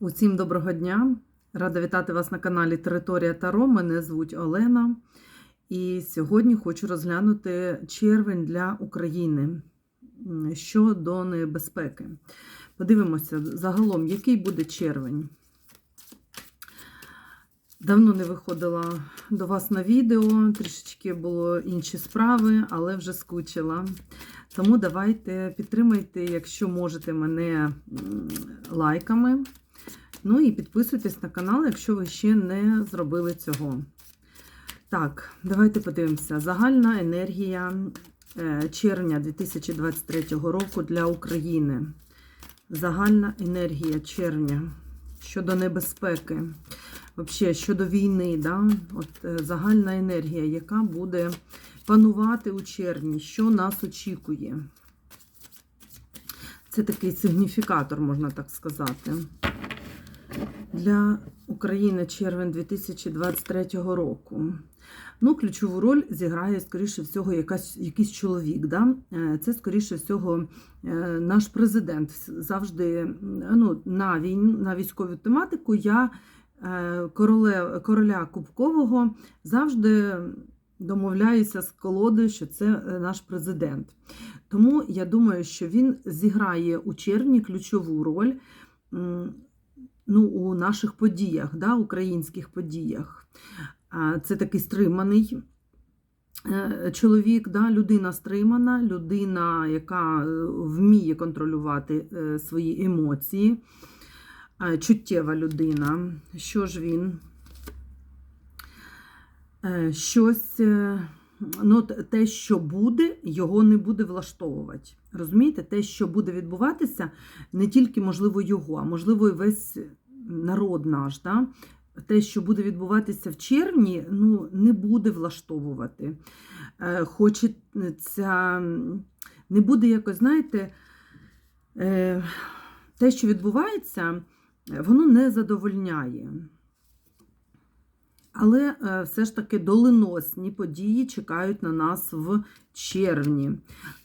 Усім доброго дня! Рада вітати вас на каналі Територія Таро. Мене звуть Олена. І сьогодні хочу розглянути червень для України щодо небезпеки. Подивимося загалом, який буде червень. Давно не виходила до вас на відео, трішечки було інші справи, але вже скучила. Тому давайте підтримайте, якщо можете, мене лайками. Ну і підписуйтесь на канал, якщо ви ще не зробили цього. Так, давайте подивимося. Загальна енергія е, червня 2023 року для України. Загальна енергія червня щодо небезпеки, взагалі щодо війни. Да? От, е, Загальна енергія, яка буде панувати у червні, що нас очікує. Це такий сигніфікатор, можна так сказати. Для України червень 2023 року. Ну, ключову роль зіграє, скоріше всього, якась, якийсь чоловік. Да? Е, Це, скоріше всього, е, наш президент завжди ну, на війну, на військову тематику я е, короле, короля Кубкового завжди домовляюся з колодою, що це наш президент. Тому я думаю, що він зіграє у червні ключову роль ну, у наших подіях, да, українських подіях. Це такий стриманий е, чоловік, да, людина стримана, людина, яка е, вміє контролювати е, свої емоції, чуттєва людина. Що ж він? Щось, ну, те, що буде, його не буде влаштовувати. Розумієте, те, що буде відбуватися, не тільки можливо його, а можливо і весь народ наш. Да? Те, що буде відбуватися в червні, ну, не буде влаштовувати. Е, Хочеться, не буде якось, знаєте, е, те, що відбувається, воно не задовольняє. Але е, все ж таки доленосні події чекають на нас в червні.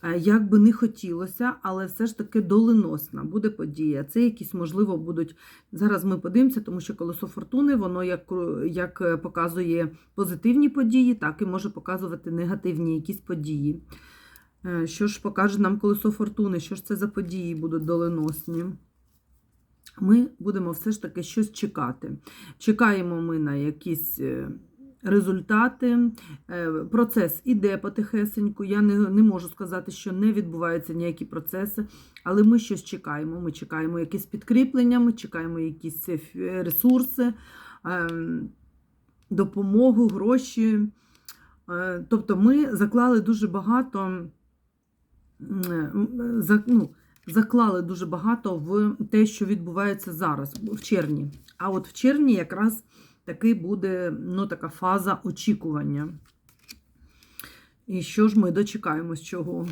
Е, Як би не хотілося, але все ж таки доленосна буде подія. Це якісь, можливо, будуть. Зараз ми подивимося, тому що колесо фортуни, воно як, як е, показує позитивні події, так і може показувати негативні якісь події. Що ж покаже нам колесо фортуни? Що ж це за події будуть доленосні? Ми будемо все ж таки щось чекати. Чекаємо ми на якісь е, результати. Е, Процес іде потихесеньку. Я не, не можу сказати, що не відбуваються ніякі процеси, але ми щось чекаємо. Ми чекаємо якісь підкріплення, ми чекаємо якісь е, ресурси, допомогу, гроші. Тобто ми заклали дуже багато. ну, заклали дуже багато в те, що відбувається зараз, в червні. А от в червні якраз таки буде ну, така фаза очікування. І що ж ми дочекаємось чого?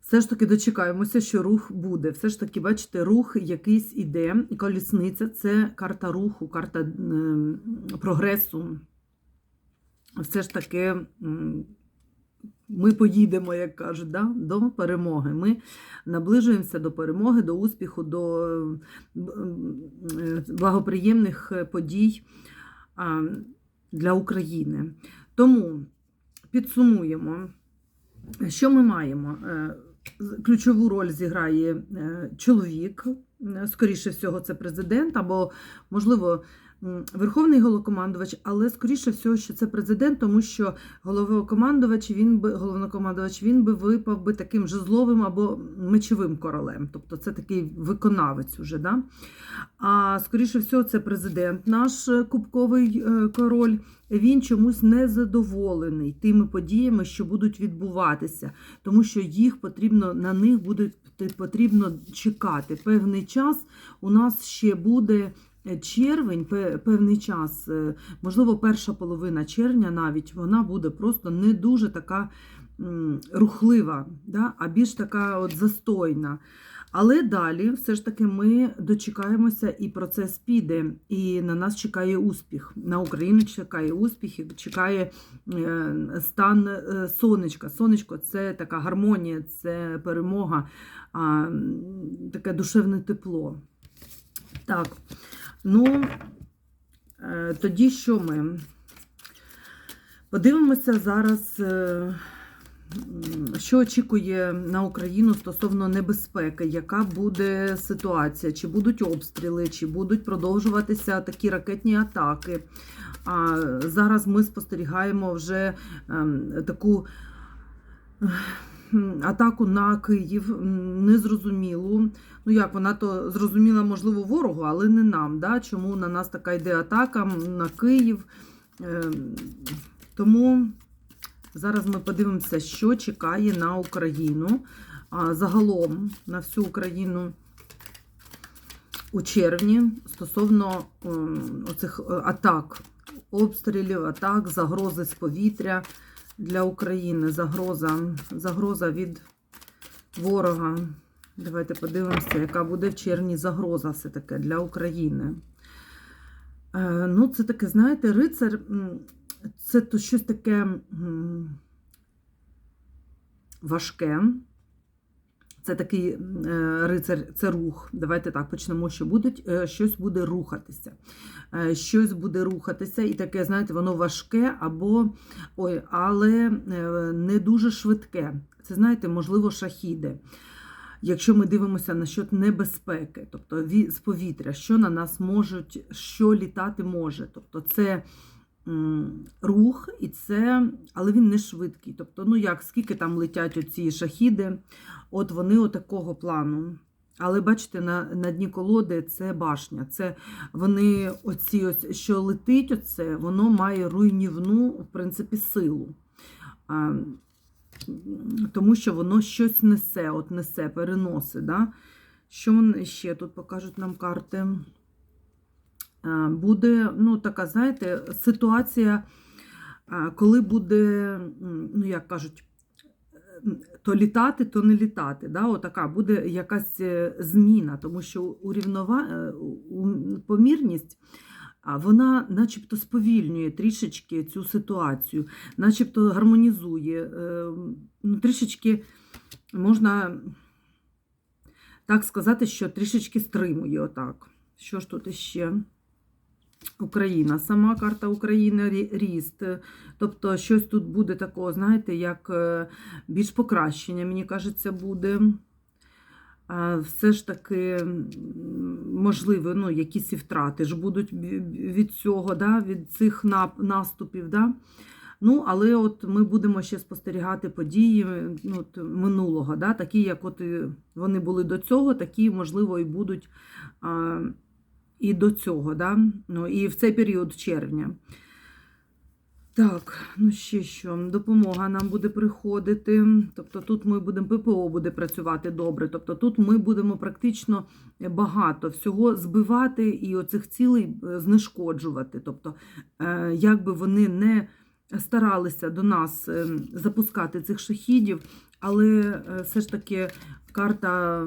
Все ж таки дочекаємося, що рух буде. Все ж таки, бачите, рух якийсь іде. Колісниця це карта руху, карта ем, прогресу. Все ж таки. Ми поїдемо, як кажуть, да? до перемоги. Ми наближуємося до перемоги, до успіху, до е, е, благоприємних подій для України. Тому підсумуємо, що ми маємо. Е, Ключову роль зіграє е, чоловік, скоріше всього, це президент, або, можливо, Верховний головнокомандувач, але скоріше всього, що це президент, тому що головнокомандувач він би головнокомандувач він би випав би таким жезловим або мечовим королем. Тобто це такий виконавець уже. Да? А скоріше всього, це президент, наш е, кубковий е, король. Він чомусь не задоволений тими подіями, що будуть відбуватися, тому що їх потрібно на них буде потрібно чекати. Певний час у нас ще буде червень, певний час, е, можливо, перша половина червня навіть вона буде просто не дуже така рухлива, да? а більш така от застойна. Але далі все ж таки ми дочекаємося, і процес піде, і на нас чекає успіх. На Україну чекає успіх, і чекає е, стан е, сонечка. Сонечко це така гармонія, це перемога, таке душевне тепло. Так, ну, е, тоді що ми? Подивимося зараз, е, що очікує на Україну стосовно небезпеки, яка буде ситуація, чи будуть обстріли, чи будуть продовжуватися такі ракетні атаки. А зараз ми спостерігаємо вже ем, таку атаку на Київ, незрозумілу. Ну як вона то зрозуміла, можливо, ворогу, але не нам. Да? Чому на нас така йде атака на Київ? Ем, Тому зараз ми подивимося, що чекає на Україну. А загалом на всю Україну у червні стосовно ем, оцих е, атак, обстрілів, атак, загрози з повітря для України. Загроза, загроза від ворога. Давайте подивимося, яка буде в червні загроза все-таки для України. Е, ну, це таке, знаєте, рицар це то щось таке важке. Це такий е, рицар, це рух. Давайте так почнемо, що будуть, е, щось буде рухатися. Е, щось буде рухатися, і таке, знаєте, воно важке або ой, але не дуже швидке. Це, знаєте, можливо, шахіди. Якщо ми дивимося на що небезпеки, тобто з повітря, що на нас можуть, що літати може. Тобто це рух, і це, але він не швидкий. Тобто, ну як, скільки там летять оці шахіди, от вони отакого плану. Але бачите, на, на дні колоди це башня. Це вони, оці, ось, що летить, оце, воно має руйнівну, в принципі, силу. А, тому що воно щось несе, от несе, переносить. Да? Що ще тут покажуть нам карти? Е, Буде, ну, така, знаєте, ситуація, е, коли буде, ну, як кажуть, то літати, то не літати. Да? Отака буде якась е, зміна, тому що урівнова... помірність. А вона начебто сповільнює трішечки цю ситуацію, начебто гармонізує. Ну, трішечки можна так сказати, що трішечки стримує отак. Що ж тут іще? Україна, сама карта України, рі- ріст. Тобто щось тут буде такого, знаєте, як е, більш покращення, мені кажеться, буде. Все ж таки, можливо, ну, якісь і втрати ж будуть від цього, да, від цих наступів. Да? Ну, але от ми будемо ще спостерігати події ну, от минулого, да? такі, як от вони були до цього, такі, можливо, і будуть і до цього, да? ну, і в цей період червня. Так, ну ще що, допомога нам буде приходити. Тобто тут ми будемо, ППО буде працювати добре. Тобто тут ми будемо практично багато всього збивати і оцих цілей е, знешкоджувати. Тобто, е, як би вони не старалися до нас е, запускати цих шахідів, але е, все ж таки карта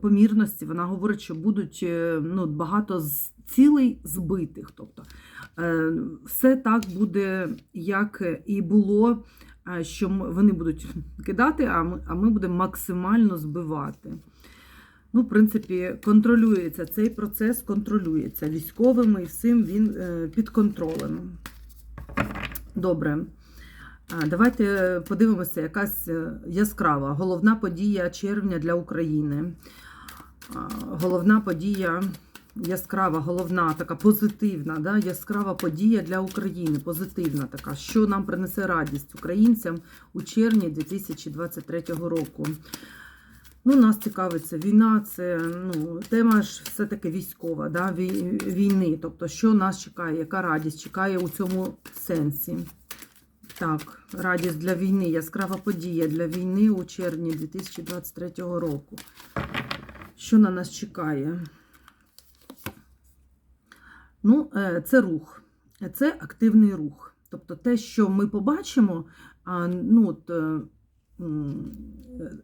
помірності вона говорить, що будуть е, ну, багато з- цілей збитих. Тобто, е, все так буде, як і було, що вони будуть кидати, а ми, а ми будемо максимально збивати. Ну, в принципі, контролюється цей процес, контролюється військовими і всім він під контролем. Добре. Давайте подивимося, якась е, яскрава головна подія червня для України. Головна подія яскрава, головна, така позитивна, да? яскрава подія для України. Позитивна така, що нам принесе радість українцям у червні 2023 року. Ну, нас цікавиться війна, це ну, тема ж все-таки військова, да? війни. Тобто, що нас чекає, яка радість чекає у цьому сенсі. Так, радість для війни, яскрава подія для війни у червні 2023 року. Що на нас чекає? Ну, е, це рух. Це активний рух. Тобто те, що ми побачимо, ну, от, е,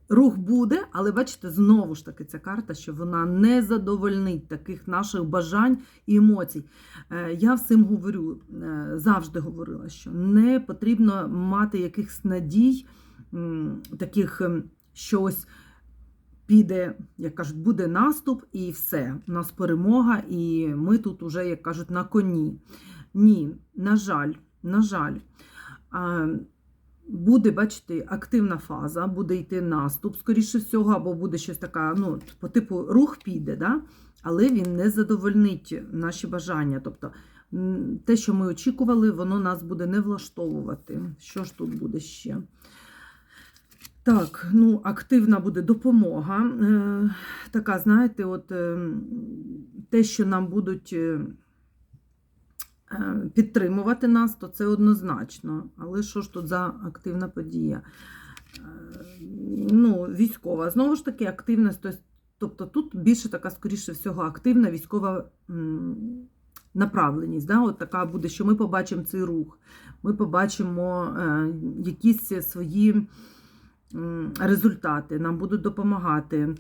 рух буде, але бачите, знову ж таки, ця карта, що вона не задовольнить таких наших бажань і емоцій. Е, Я всім говорю, е, завжди говорила, що не потрібно мати якихось надій, таких ем, що ось піде, як кажуть, буде наступ і все. У нас перемога, і ми тут уже, як кажуть, на коні. Ні, на жаль, на жаль. Буде, бачите, активна фаза, буде йти наступ, скоріше всього, або буде щось таке, ну, по типу рух піде, да? але він не задовольнить наші бажання. Тобто те, що ми очікували, воно нас буде не влаштовувати. Що ж тут буде ще? Так, ну, активна буде допомога. Е, така, знаєте, от е, те, що нам будуть е, підтримувати нас, то це однозначно. Але що ж тут за активна подія? Е, ну, військова. Знову ж таки, активність. Тобто тут більше така, скоріше всього, активна військова направленість. Да? От така буде, що ми побачимо цей рух, ми побачимо е, якісь свої результати, нам будуть допомагати.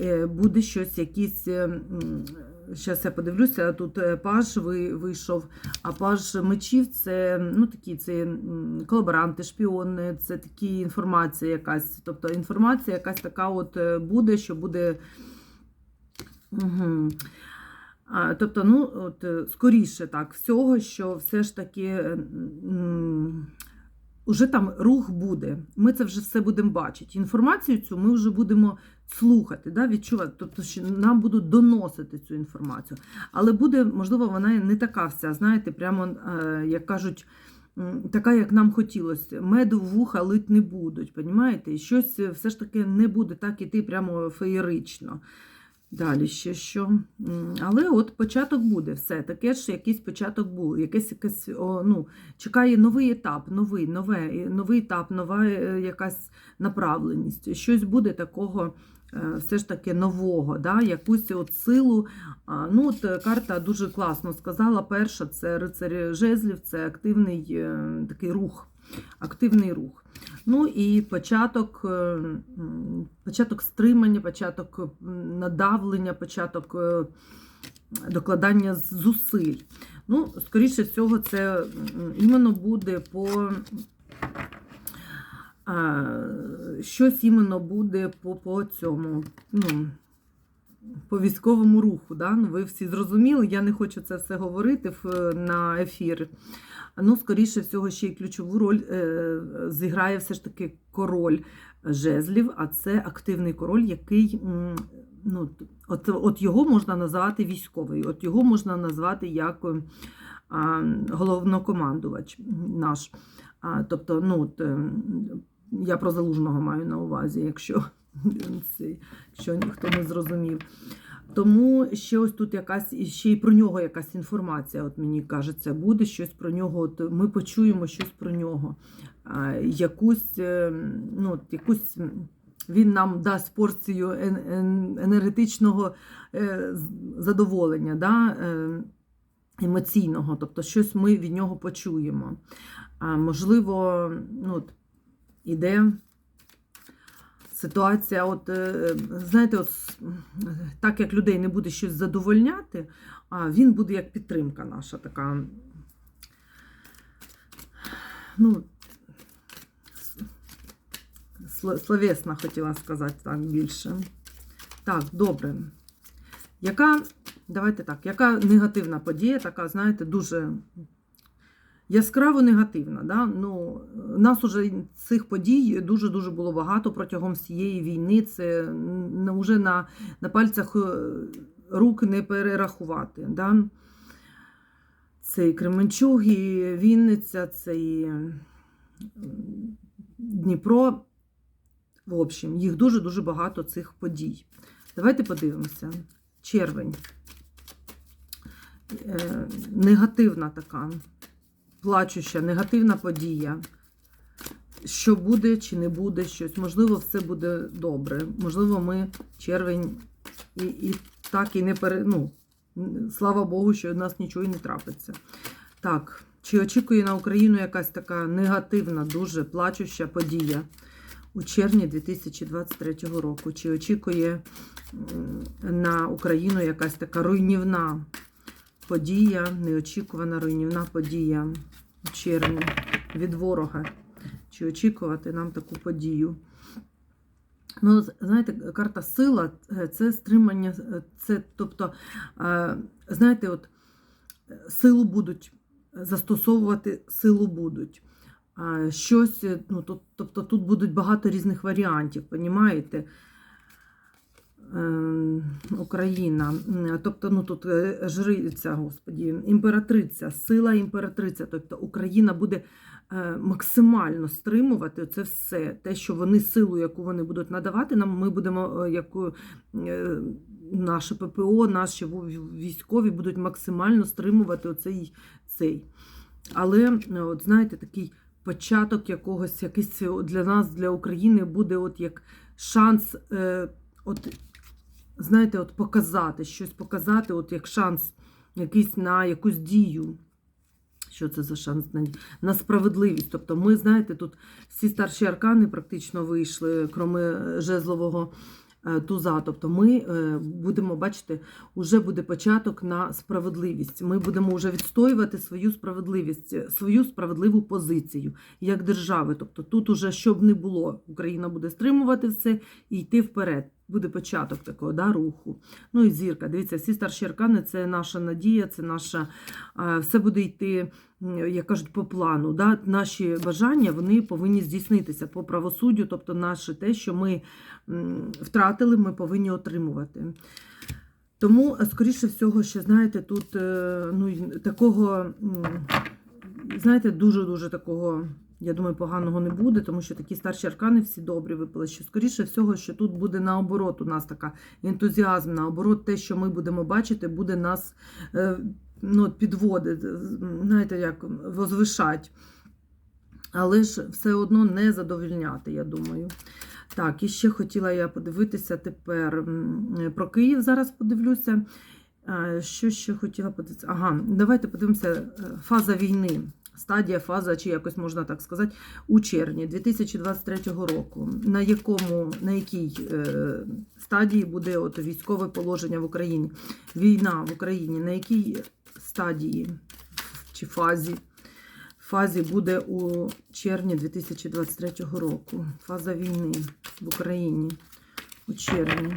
Е, Буде щось, якісь. Зараз я подивлюся, тут е, паж вийшов, а паж мечів це ну, такі це колаборанти, шпіони, це такі інформація якась. Тобто інформація якась така от е, буде, що буде. Угу. А, тобто, ну, от, е, скоріше так, всього, що все ж таки уже там рух буде. Ми це вже все будемо бачити. Інформацію цю ми вже будемо слухати, да, відчувати. Тобто, що нам будуть доносити цю інформацію. Але буде, можливо, вона не така вся, знаєте, прямо, е, як кажуть, така, як нам хотілося. Меду в вуха лить не будуть, понімаєте? І щось е, все ж таки не буде так іти прямо феєрично. Далі ще що. Але от початок буде, все. Таке ж якийсь початок був. Якийсь о, ну, чекає новий етап, новий, нове, новий етап, нова е, якась направленість. Щось буде такого все ж таки нового, да? якусь от силу. Ну, от е, карта дуже класно сказала. Перша це рицарі жезлів, це активний е, такий рух. Активний рух. Ну і початок, е, початок стримання, початок надавлення, початок е, докладання зусиль. Ну, скоріше всього, це іменно буде по щось іменно буде по, по цьому. Ну, по військовому руху, да? ну, ви всі зрозуміли, я не хочу це все говорити на ефір. Ну, скоріше всього, ще й ключову роль е, зіграє все ж таки король жезлів, а це активний король, який ну, от, от його можна назвати військовий, от його можна назвати як е, головнокомандувач наш. Тобто, ну, от, е, я про залужного маю на увазі, якщо, якщо ніхто не зрозумів. Тому ще ось тут якась ще й про нього якась інформація, от мені кажеться, буде щось про нього. От ми почуємо щось про нього. Якусь, е, ну, якусь він нам дасть порцію ен- ен- енергетичного е, задоволення, да, е, емоційного, тобто щось ми від нього почуємо. Можливо, ну, от, іде ситуація, от, е, знаєте, от, так як людей не буде щось задовольняти, а він буде як підтримка наша така. Ну, словесна хотіла сказати так більше. Так, добре. Яка, давайте так, яка негативна подія, така, знаєте, дуже яскраво негативна. Да? Ну, нас уже цих подій дуже-дуже було багато протягом всієї війни. Це вже на, на пальцях е, рук не перерахувати. Да? Це і Кременчуг, і Вінниця, це і Дніпро. В общем, їх дуже-дуже багато цих подій. Давайте подивимося. Червень. Е, негативна така плачуща, негативна подія. Що буде чи не буде щось. Можливо, все буде добре. Можливо, ми червень і, і так і не пере. Ну, слава Богу, що у нас нічого і не трапиться. Так, чи очікує на Україну якась така негативна, дуже плачуща подія у червні 2023 року? Чи очікує на Україну якась така руйнівна подія, неочікувана руйнівна подія у червні від ворога. Чи очікувати нам таку подію? Ну, знаєте, карта сила е, це стримання, е, це, тобто, е, знаєте, от силу будуть застосовувати, силу будуть. Щось, ну, тобто тут будуть багато різних варіантів, понімаєте? Ем, Україна. Тобто, ну тут е, жриця, господі, імператриця, сила імператриця. Тобто Україна буде е, максимально стримувати це все. Те, що вони силу, яку вони будуть надавати нам, ми будемо е, яку наше ППО, наші військові будуть максимально стримувати оцей цей. Але, от знаєте, такий початок якогось, якийсь для нас, для України, буде от як шанс. От, знаєте, от показати, щось показати, от як шанс якийсь на якусь дію. Що це за шанс на, на справедливість? Тобто, ми, знаєте, тут всі старші аркани практично вийшли, кроме жезлового е, туза. Тобто, ми е, будемо бачити, вже буде початок на справедливість. Ми будемо вже відстоювати свою справедливість, е, свою справедливу позицію як держави. Тобто, тут уже щоб не було, Україна буде стримувати все і йти вперед. Буде початок такого да, руху. Ну і зірка. Дивіться, всі старші аркани це наша надія, це наша все буде йти, як кажуть, по плану. Да? Наші бажання вони повинні здійснитися по правосуддю, тобто наше те, що ми втратили, ми повинні отримувати. Тому, скоріше всього, що знаєте, тут е, ну, такого, знаєте, дуже-дуже такого. Я думаю, поганого не буде, тому що такі старші аркани всі добрі випали. Що скоріше всього, що тут буде наоборот, у нас така ентузіазм, наоборот, те, що ми будемо бачити, буде нас е, ну, підводить, знаєте, як возвишать. Але ж все одно не задовільняти, я думаю. Так, і ще хотіла я подивитися тепер про Київ. Зараз подивлюся. Е, Що ще хотіла подивитися? Ага, давайте подивимося е, фаза війни. Стадія, фаза, чи якось можна так сказати, у червні 2023 року. На якому, на якій е, стадії буде от військове положення в Україні? Війна в Україні, на якій стадії чи фазі? Фазі буде у червні 2023 року. Фаза війни в Україні у червні.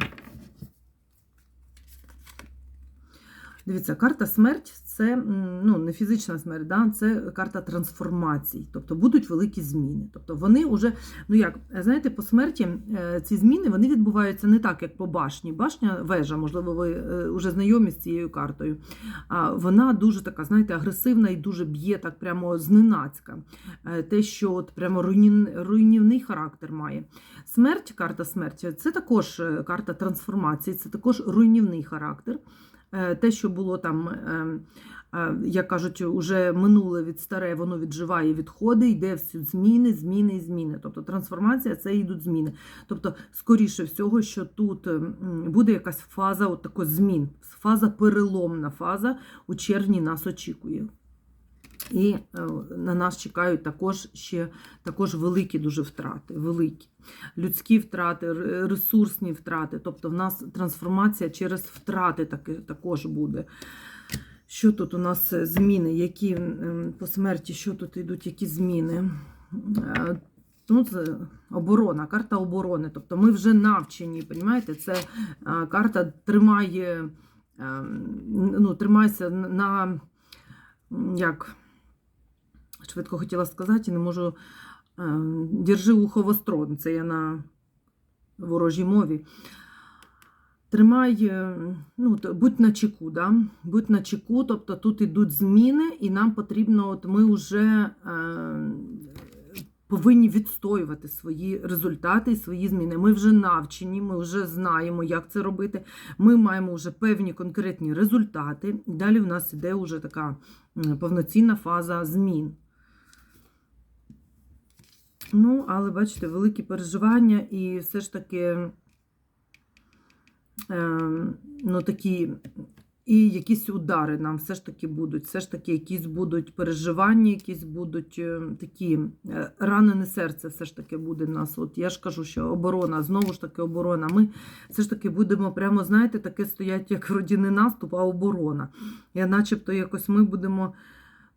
Дивіться, карта смерть це ну, не фізична смерть, да? це карта трансформацій. Тобто будуть великі зміни. Тобто вони вже, ну як, знаєте, по смерті е, ці зміни вони відбуваються не так, як по башні. Башня вежа, можливо, ви е, вже знайомі з цією картою. А вона дуже така, знаєте, агресивна і дуже б'є так прямо зненацька. Е, Те, що от прямо руйнів- руйнівний характер має. Смерть, карта смерті це також е, карта трансформації, це також руйнівний характер. Е, Те, що було там, е, е, як кажуть, уже минуле від старе, воно відживає, відходи, йде всі зміни, зміни і зміни. Тобто трансформація це йдуть зміни. Тобто, скоріше всього, що тут буде якась фаза от такої змін, фаза переломна фаза у червні нас очікує. І е, на нас чекають також ще також великі дуже втрати, великі людські втрати, ресурсні втрати. Тобто в нас трансформація через втрати таки, також буде. Що тут у нас е, зміни? Які по смерті, що тут йдуть, які зміни? Е, Ну, це оборона, карта оборони. Тобто ми вже навчені, розумієте? Це е, карта тримає, е, ну, тримайся на як швидко хотіла сказати, не можу. е, Держи ухо востро, це я на ворожій мові. Тримай, е, ну, будь на чеку, да? будь на чеку, тобто тут йдуть зміни, і нам потрібно, от ми вже е, повинні відстоювати свої результати і свої зміни. Ми вже навчені, ми вже знаємо, як це робити. Ми маємо вже певні конкретні результати. Далі в нас іде вже така повноцінна фаза змін. Ну, але бачите, великі переживання, і все ж таки, е, ну, такі, і якісь удари нам все ж таки будуть. Все ж таки, якісь будуть переживання, якісь будуть е, такі е, ранене серце, все ж таки буде в нас. От я ж кажу, що оборона, знову ж таки, оборона. Ми все ж таки будемо прямо, знаєте, таке стоять, як вроді не наступ, а оборона. Я начебто якось ми будемо.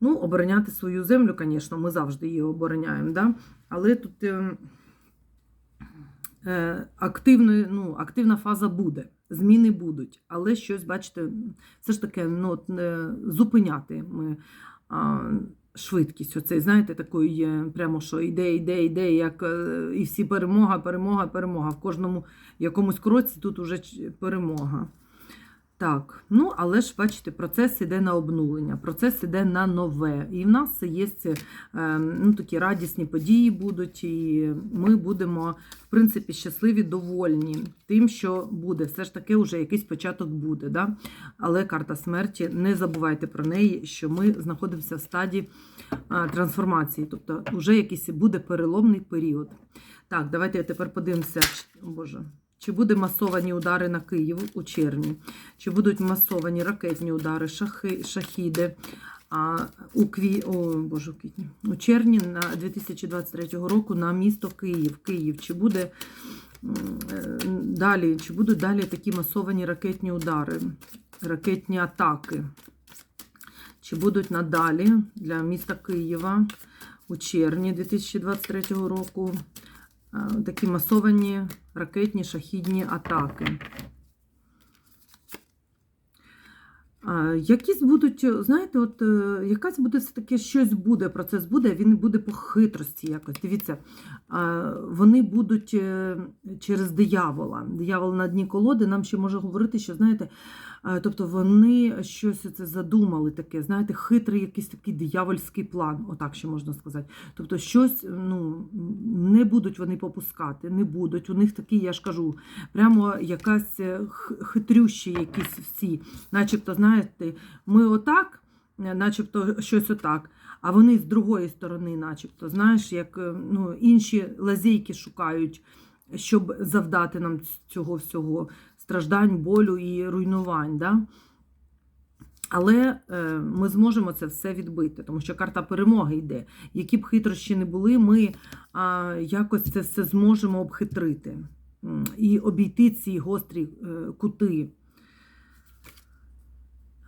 Ну, обороняти свою землю, звісно, ми завжди її обороняємо. Да? Але тут е, е, активної, ну, активна фаза буде. Зміни будуть, але щось, бачите, все ж таки ну, не зупиняти ми а, швидкість. Оцей, знаєте, такої є прямо що йде, йде, йде, як е, і всі перемога, перемога, перемога. В кожному якомусь кроці тут уже перемога. Так, ну але ж бачите, процес іде на обнулення, процес іде на нове. І в нас є е, ну, такі радісні події будуть, і ми будемо, в принципі, щасливі, довольні тим, що буде. Все ж таки, вже якийсь початок буде. Да? Але карта смерті, не забувайте про неї, що ми знаходимося в стадії е, трансформації, тобто вже якийсь буде переломний період. Так, давайте я тепер подивимося. Боже. Чи буде масовані удари на Київ у червні? Чи будуть масовані ракетні удари, шахи, шахіди а, у, кві... О, Боже, у, квітні. у червні на 2023 року на місто Київ? Київ. Чи буде е, далі, чи будуть далі такі масовані ракетні удари, ракетні атаки? Чи будуть надалі для міста Києва у червні 2023 року такі масовані ракетні шахідні атаки? Якісь будуть, знаєте, от е, якась буде все-таки щось буде, процес буде, він буде по хитрості якось. Дивіться, вони будуть е, через диявола. Диявол на дні колоди нам ще може говорити, що, знаєте, тобто вони щось це задумали таке, знаєте, хитрий якийсь такий диявольський план, отак ще можна сказати. Тобто, щось ну, не будуть вони попускати, не будуть. У них такі, я ж кажу, прямо якась е, хитрющі якісь всі. Начебто, знаєте, ми отак, е, начебто щось отак, а вони з другої сторони, начебто, знаєш, як е, ну, інші лазейки шукають, щоб завдати нам цього всього страждань, болю і руйнувань. Да? Але е, ми зможемо це все відбити, тому що карта перемоги йде. Які б хитрощі не були, ми а, якось це все зможемо обхитрити і обійти ці гострі е, кути.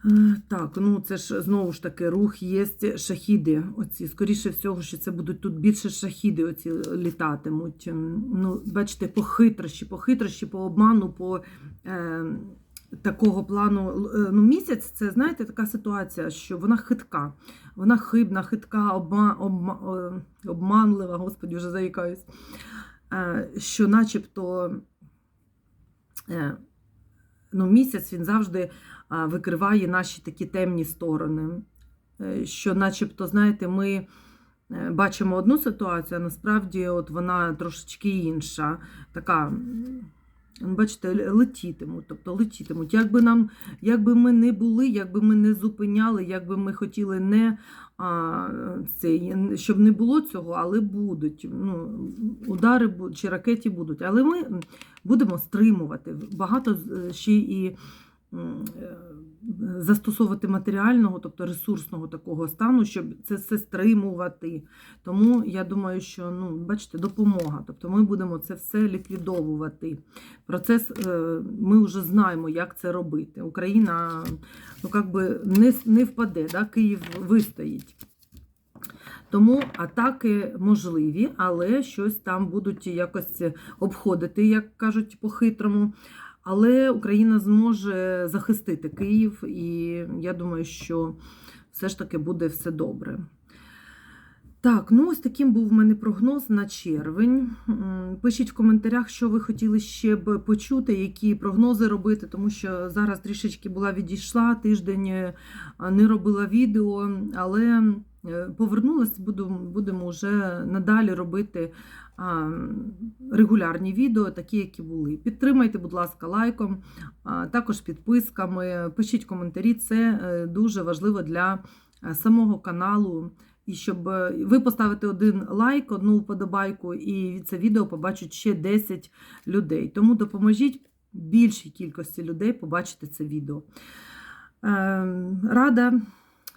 Е, Так, ну це ж знову ж таки рух є шахіди. Оці. Скоріше всього, що це будуть тут більше шахіди оці літатимуть. Ну, бачите, по хитрощі, по хитрощі, по обману, по е, такого плану. Е, Ну, місяць це, знаєте, така ситуація, що вона хитка. Вона хибна, хитка, обма, обма, обманлива, господі, вже заїкаюсь. Е, Що начебто е, ну, місяць він завжди викриває наші такі темні сторони. Е, Що, начебто, знаєте, ми е, бачимо одну ситуацію, а насправді от вона трошечки інша. Така, бачите, летітимуть, тобто летітимуть. Якби нам, якби ми не були, якби ми не зупиняли, якби ми хотіли не а, цей, щоб не було цього, але будуть. Ну, удари чи ракеті будуть. Але ми будемо стримувати. Багато з- ще і е, застосовувати матеріального, тобто ресурсного такого стану, щоб це все стримувати. Тому я думаю, що ну, бачите, допомога. Тобто ми будемо це все ліквідовувати. Процес е, ми вже знаємо, як це робити. Україна ну, как би не, не впаде, да? Київ вистоїть. Тому атаки можливі, але щось там будуть якось обходити, як кажуть, по-хитрому. Але Україна зможе захистити Київ, і я думаю, що все ж таки буде все добре. Так, ну ось таким був в мене прогноз на червень. Пишіть в коментарях, що ви хотіли ще б почути, які прогнози робити, тому що зараз трішечки була відійшла, тиждень е, не робила відео, але е, повернулася, будемо вже надалі робити регулярні відео, такі, які були. Підтримайте, будь ласка, лайком, також підписками, пишіть коментарі, це е, дуже важливо для самого каналу. І щоб е, ви поставите один лайк, одну вподобайку, і це відео побачать ще 10 людей. Тому допоможіть більшій кількості людей побачити це відео. Ем, Рада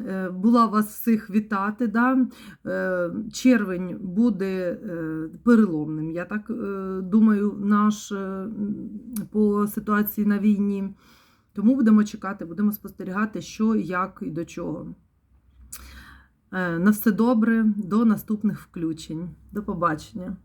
е, була вас всіх вітати. Да? Е, Червень буде переломним, я так думаю, наш по ситуації на війні. Тому будемо чекати, будемо спостерігати, що, як і до чого. Е, На все добре, до наступних включень. До побачення.